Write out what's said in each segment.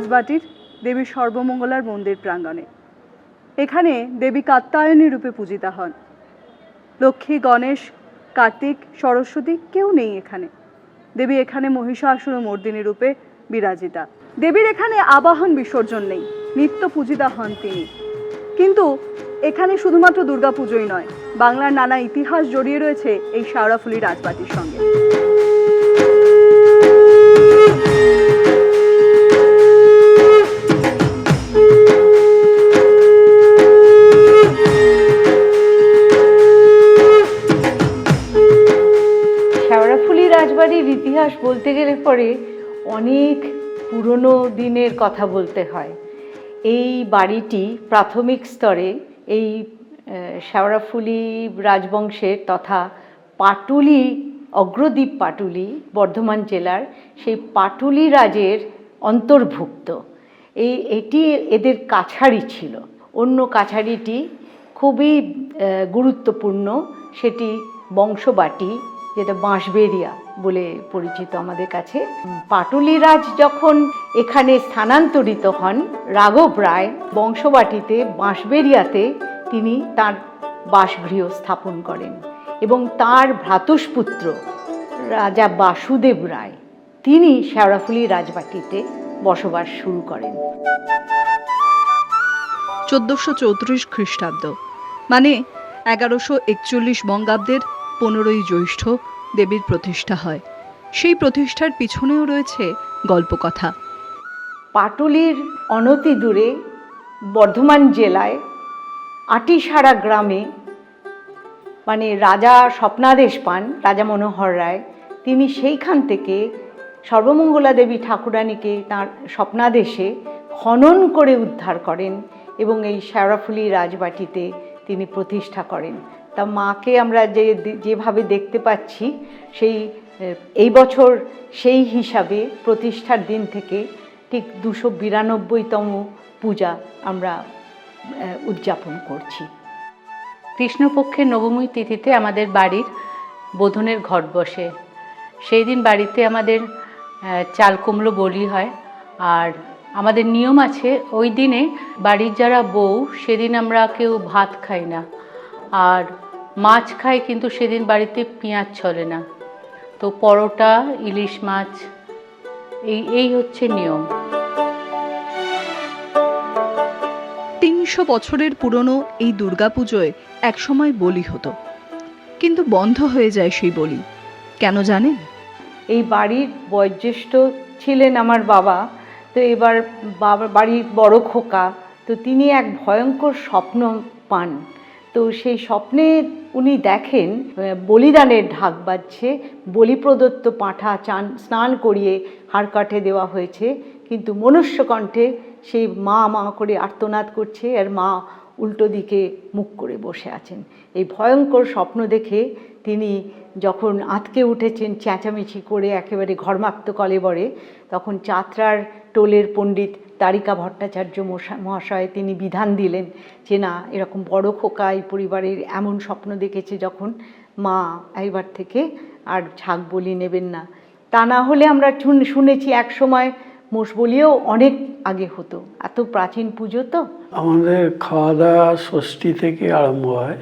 রাজবাটির দেবী সর্বমঙ্গলার মন্দির প্রাঙ্গণে। এখানে দেবী কাত্তায়নী রূপে পূজিতা হন। লক্ষ্মী, গণেশ, কার্তিক, সরস্বতী কেউ নেই এখানে। দেবী এখানে মহিষাসুর মর্দিনী রূপে বিরাজিতা। দেবীর এখানে আবাহন বিসর্জন নেই, নিত্য পূজিতা হন তিনি। কিন্তু এখানে শুধুমাত্র দুর্গাপুজোই নয়, বাংলার নানা ইতিহাস জড়িয়ে রয়েছে এই শেওড়াফুলি রাজবাটির সঙ্গে। বলতে গেলে পরে অনেক পুরনো দিনের কথা বলতে হয়। এই বাড়িটি প্রাথমিক স্তরে এই আহ, শেওড়াফুলি রাজবংশের তথা পাটুলি অগ্রদ্বীপ পাটুলি বর্ধমান জেলার সেই পাটুলি রাজের অন্তর্ভুক্ত। এই এটি এদের কাছারি ছিল। অন্য কাছারিটি খুবই গুরুত্বপূর্ণ। সেটি বংশবাটি যেটা বাঁশবেরিয়া বলে পরিচিত আমাদের কাছে। পাটুলি রাজ যখন এখানে স্থানান্তরিত হন, রাঘব রায় বংশবাটিতে বাঁশবেরিয়াতে তিনি তার বাসগৃহ স্থাপন করেন এবং তার ভ্রাতুষ্পুত্র রাজা বাসুদেব রায়, তিনি শেওড়াফুলি রাজবাটিতে বসবাস শুরু করেন। চোদ্দোশো চৌত্রিশ খ্রিস্টাব্দ মানে এগারোশো একচল্লিশ বঙ্গাব্দের পনেরোই জ্যৈষ্ঠ দেবীর প্রতিষ্ঠা হয়। সেই প্রতিষ্ঠার পিছনেও রয়েছে গল্পকথা। পাটুলির অনতি দূরে বর্ধমান জেলায় আটিসারা গ্রামে মানে রাজা স্বপ্নাদেশ পান, রাজা মনোহর রায়। তিনি সেইখান থেকে সর্বমঙ্গলা দেবী ঠাকুরানীকে তার স্বপ্নাদেশে খনন করে উদ্ধার করেন এবং এই শেওড়াফুলি রাজবাটিতে তিনি প্রতিষ্ঠা করেন। তা মাকে আমরা যে যেভাবে দেখতে পাচ্ছি, সেই এই বছর সেই হিসাবে প্রতিষ্ঠার দিন থেকে ঠিক দুশো বিরানব্বইতম পূজা আমরা উদযাপন করছি। কৃষ্ণপক্ষের নবমী তিথিতে আমাদের বাড়ির বোধনের ঘট বসে। সেই দিন বাড়িতে আমাদের চাল কুমড়ো বলি হয়। আর আমাদের নিয়ম আছে, ওই দিনে বাড়ির যারা বউ, সেদিন আমরা কেউ ভাত খাই না। আর মাছ খাই কিন্তু সেদিন বাড়িতে পেঁয়াজ চলে না। তো পরোটা ইলিশ মাছ এই এই হচ্ছে নিয়ম। তিনশো বছরের পুরনো এই দুর্গাপুজোয় একসময় বলি হতো। কিন্তু বন্ধ হয়ে যায় সেই বলি। কেন জানেন? এই বাড়ির বয়োজ্যেষ্ঠ ছিলেন আমার বাবা। তো এবার বাবা বাড়ির বড় খোকা। তো তিনি এক ভয়ঙ্কর স্বপ্ন পান। তো সেই স্বপ্নে উনি দেখেন বলিদানের ঢাক বাজছে, বলি প্রদত্ত পাঁঠা চান, স্নান করিয়ে হাড় কাঠে দেওয়া হয়েছে, কিন্তু মনুষ্যকণ্ঠে সেই মা মা করে আর্তনাদ করছে, আর মা উল্টো দিকে মুখ করে বসে আছেন। এই ভয়ঙ্কর স্বপ্ন দেখে তিনি যখন আঁতকে উঠেছেন চেঁচামেচি করে একেবারে ঘর্মাক্ত কলেবরে, তখন চাত্রার টোলের পণ্ডিত তারিকা ভট্টাচার্য মহাশয় তিনি বিধান দিলেন যে, না, এরকম বড় খোকা এই পরিবারের এমন স্বপ্ন দেখেছে যখন মা এইবার থেকে আর ঝাঁক বলি নেবেন না। তা না হলে আমরা শুন- শুনেছি এক সময় মোষ বলিও অনেক আগে হতো। এত প্রাচীন পুজো তো? আমাদের খাওয়া দাওয়া ষষ্ঠী থেকে আরম্ভ হয়।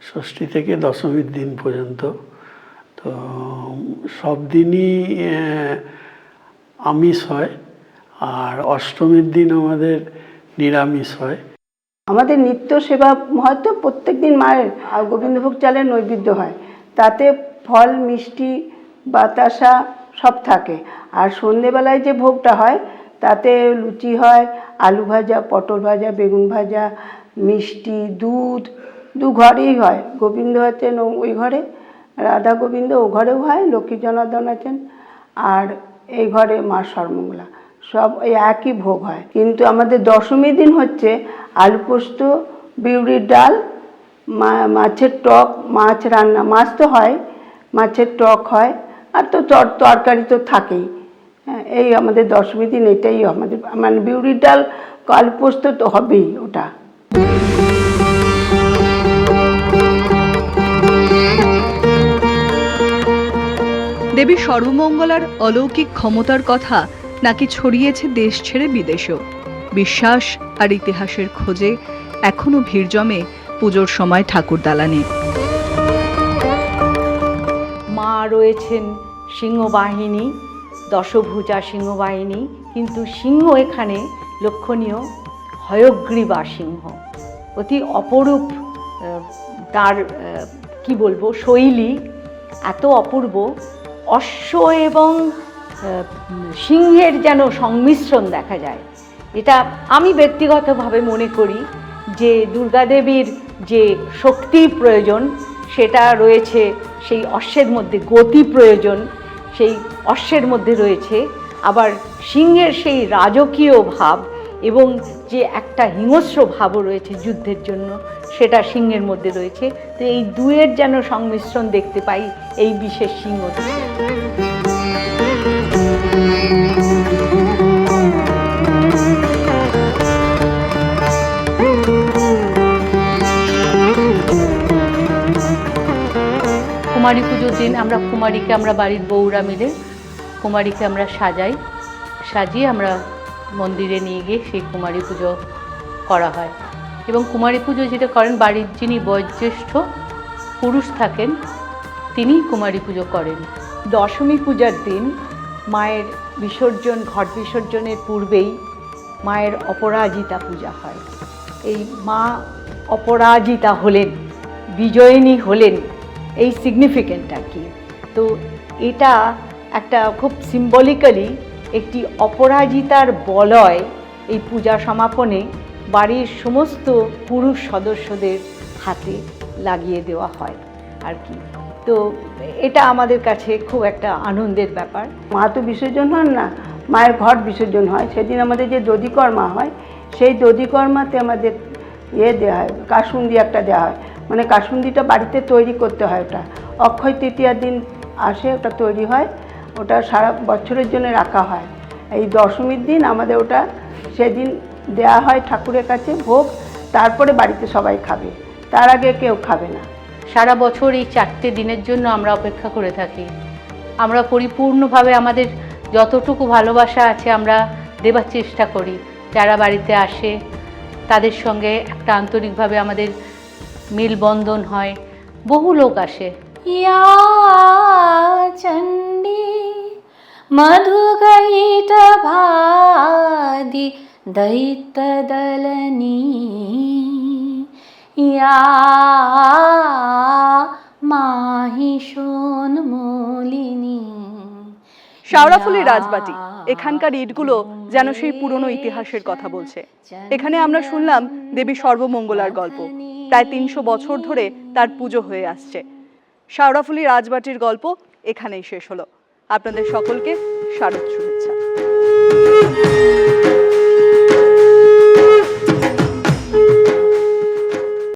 ষষ্ঠী থেকে দশমীর দিন পর্যন্ত। তো সব দিনই আমিষ হয় আর অষ্টমীর দিন আমাদের নিরামিষ হয়। আমাদের নিত্য সেবা হয়তো প্রত্যেক দিন মায়ের আর গোবিন্দভোগ চালের নৈবেদ্য হয়। তাতে ফল, মিষ্টি, বাতাসা সব থাকে। আর সন্ধেবেলায় যে ভোগটা হয়, তাতে লুচি হয়, আলু ভাজা, পটল ভাজা, বেগুন ভাজা, মিষ্টি, দুধ দু ঘরেই হয়। গোবিন্দ আছেন ওই ঘরে, রাধা গোবিন্দ ও ঘরেও হয়, লক্ষ্মী জনার্দন আছেন আর এই ঘরে মা সর্বমঙ্গলা। সব একই ভোগ হয়। কিন্তু আমাদের দশমী দিন হচ্ছে আলু পোস্ত, বিউরির ডাল মাছের টক, মাছ রান্না। মাছ তো হয়, মাছের টক হয়, আর তো তর- তরকারি তো থাকেই। হ্যাঁ এই আমাদের দশমী দিন এটাই আমাদের মানে বিউরির ডাল, আলু পোস্ত তো হবেই ওটা। দেবী সর্বমঙ্গলার অলৌকিক ক্ষমতার কথা নাকি ছড়িয়েছে দেশ ছেড়ে বিদেশেও? বিশ্বাস আর ইতিহাসের খোঁজে এখনও ভিড় জমে পুজোর সময় ঠাকুর দালানে। মা রয়েছেন সিংহবাহিনী, দশভুজা সিংহবাহিনী, কিন্তু সিংহ এখানে লক্ষণীয় হয়গ্রীবা সিংহ। অতি অপরূপ তার কি বলব, শৈলী এত অপূর্ব অশ্ব এবং সিংহের যেন সংমিশ্রণ দেখা যায়। এটা আমি ব্যক্তিগতভাবে মনে করি যে দুর্গাদেবীর যে শক্তি প্রয়োজন, সেটা রয়েছে সেই অশ্বের মধ্যে, গতি প্রয়োজন, সেই অশ্বের মধ্যে রয়েছে। আবার সিংহের সেই রাজকীয় ভাব এবং যে একটা হিংস্র ভাবও রয়েছে যুদ্ধের জন্য, সেটা সিংহের মধ্যে রয়েছে। তো এই দুয়ের যেন সংমিশ্রণ দেখতে পাই, এই বিশেষ সিংহ কুমারী পুজোর দিন আমরা কুমারীকে, আমরা বাড়ির বউরা মিলে কুমারীকে আমরা সাজাই, সাজিয়ে আমরা মন্দিরে নিয়ে গিয়ে সেই কুমারী পুজো করা হয়। এবং কুমারী পুজো যেটা করেন, বাড়ির যিনি বয়োজ্যেষ্ঠ পুরুষ থাকেন তিনি কুমারী পুজো করেন। দশমী পূজার দিন মায়ের বিসর্জন, ঘট বিসর্জনের পূর্বেই মায়ের অপরাজিতা পূজা হয়। এই মা অপরাজিতা হলেন, বিজয়িনী হলেন এই সিগনিফিকেন্ট আর কি। তো এটা একটা খুব সিম্বলিক্যালি একটি অপরাজিতার বলয় এই পূজা সমাপনে বাড়ির সমস্ত পুরুষ সদস্যদের হাতে লাগিয়ে দেওয়া হয় আর কি। তো এটা আমাদের কাছে খুব একটা আনন্দের ব্যাপার। মা তো বিসর্জন হন না, মায়ের ঘট বিসর্জন হয়। সেদিন আমাদের যে দধিকর্মা হয়, সেই দধিকর্মাতে আমাদের ইয়ে দেওয়া হয়, কাসুন্দি একটা দেওয়া হয়। মানে কাসুন্দিটা বাড়িতে তৈরি করতে হয় ওটা। অক্ষয় তৃতীয়ার দিন আসে, ওটা তৈরি হয়। ওটা সারা বছরের জন্য রাখা হয়। এই দশমীর দিন আমাদের ওটা সেদিন দেওয়া হয় ঠাকুরের কাছে ভোগ, তারপরে বাড়িতে সবাই খাবে। তার আগে কেউ খাবে না। সারা বছর এই চারটে দিনের জন্য আমরা অপেক্ষা করে থাকি আমরা পরিপূর্ণভাবে আমাদের যতটুকু ভালোবাসা আছে আমরা দেবার চেষ্টা করি যারা বাড়িতে আসে তাদের সঙ্গে একটা আন্তরিকভাবে আমাদের মেলবন্ধন হয় বহু লোক আসে या चण्डी मधुकैटभादि दैत्यदलनी या শাওড়াফুলি রাজবাটি এখানকার ইটগুলো যেন সেই পুরনো ইতিহাসের কথা বলছে। এখানে আমরা শুনলাম দেবী সর্বমঙ্গলার গল্প। প্রায় তিনশো বছর ধরে তার পুজো হয়ে আসছে। শাওড়াফুলি রাজবাটির গল্প এখানেই শেষ হলো। আপনাদের সকলকে স্বাগত শুভেচ্ছা।